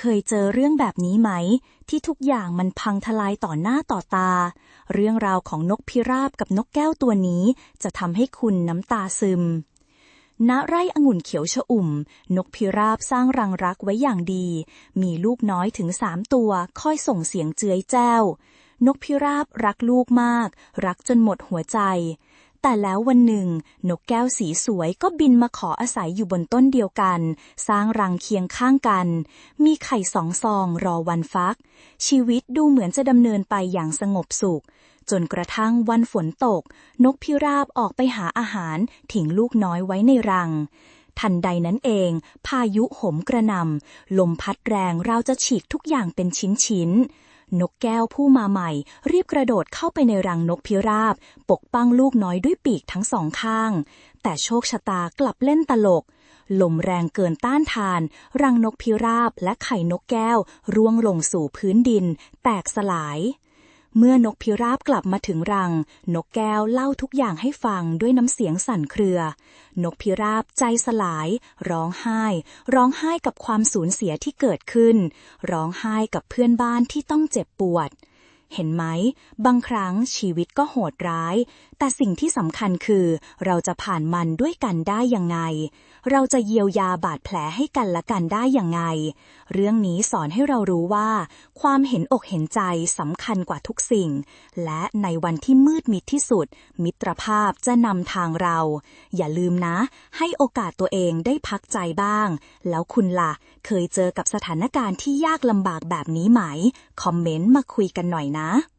เคยเจอเรื่องแบบนี้ไหม ที่ทุกอย่างมันพังทลายต่อหน้าต่อตา เรื่องราวของนกพิราบกับนกแก้วตัวนี้ จะทำให้คุณน้ำตาซึม ณไร่องุ่นเขียวชอุ่ม นกพิราบสร้างรังรักไว้อย่างดี มีลูกน้อยถึงสามตัวคอยส่งเสียงเจือยแจ้ว นกพิราบรักลูกมาก รักจนหมดหัวใจ แต่แล้ววันหนึ่ง นกแก้วสีสวยก็บินมาขออาศัยอยู่บนต้นเดียวกัน สร้างรังเคียงข้างกัน มีไข่สองซองรอวันฟัก ชีวิตดูเหมือนจะดำเนินไปอย่างสงบสุข จนกระทั่งวันฝนตก นกพิราบออกไปหาอาหารทิ้งลูกน้อยไว้ในรังทันใดนั้นเอง พายุโหมกระนำลมพัดแรงเราจะฉีกทุกอย่างเป็นชิ้นๆน นกแก้วผู้มาใหม่ รีบกระโดดเข้าไปในรังนกพิราบ ปกป้องลูกน้อยด้วยปีกทั้งสองข้าง แต่โชคชะตากลับเล่นตลก ลมแรงเกินต้านทาน รังนกพิราบและไข่นกแก้วร่วงลงสู่พื้นดิน แตกสลาย เมื่อนกพิราบกลับมาถึงรัง นกแก้วเล่าทุกอย่างให้ฟังด้วยน้ำเสียงสั่นเครือ นกพิราบใจสลาย ร้องไห้ ร้องไห้กับความสูญเสียที่เกิดขึ้น ร้องไห้กับเพื่อนบ้านที่ต้องเจ็บปวด เห็นไหม บางครั้งชีวิตก็โหดร้าย แต่สิ่งที่สำคัญคือ เราจะผ่านมันด้วยกันได้ยังไง เราจะเยียวยาบาดแผลให้กันและกันได้ยังไง เรื่องนี้สอนให้เรารู้ว่า ความเห็นอกเห็นใจสำคัญกว่าทุกสิ่ง และในวันที่มืดมิดที่สุด มิตรภาพจะนำทางเรา อย่าลืมนะ ให้โอกาสตัวเองได้พักใจบ้าง แล้วคุณล่ะ เคยเจอกับสถานการณ์ที่ยากลำบากแบบนี้ไหม คอมเมนต์มาคุยกันหน่อยนะ 않아.